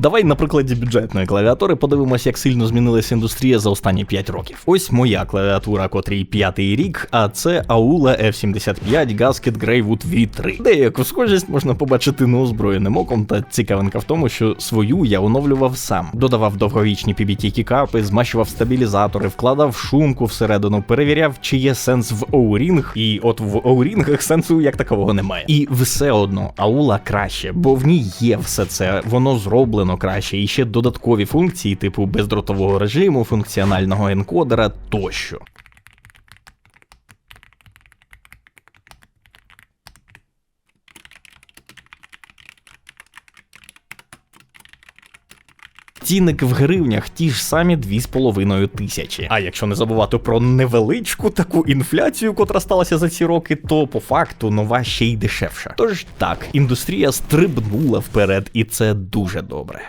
Давай на прикладі бюджетної клавіатури подивимось, як сильно змінилася індустрія за останні 5 років. Ось моя клавіатура, котрій п'ятий рік, а це Aula F75 Gasket Greywood V3. Деяку схожість можна побачити неозброєним оком, та цікавинка в тому, що свою я оновлював сам. Додавав довговічні PBT кікапи, змащував стабілізатори, вкладав шумку всередину, перевіряв, чи є сенс в оурінг, і от в оурінгах сенсу як такового немає. І все одно Аула краще, бо в ній є все це, воно зроблено краще, і ще додаткові функції, типу бездротового режиму, функціонального енкодера тощо. Цінники в гривнях ті ж самі 2,5 тисячі. А якщо не забувати про невеличку таку інфляцію, котра сталася за ці роки, то по факту нова ще й дешевша. Тож так, індустрія стрибнула вперед, і це дуже добре.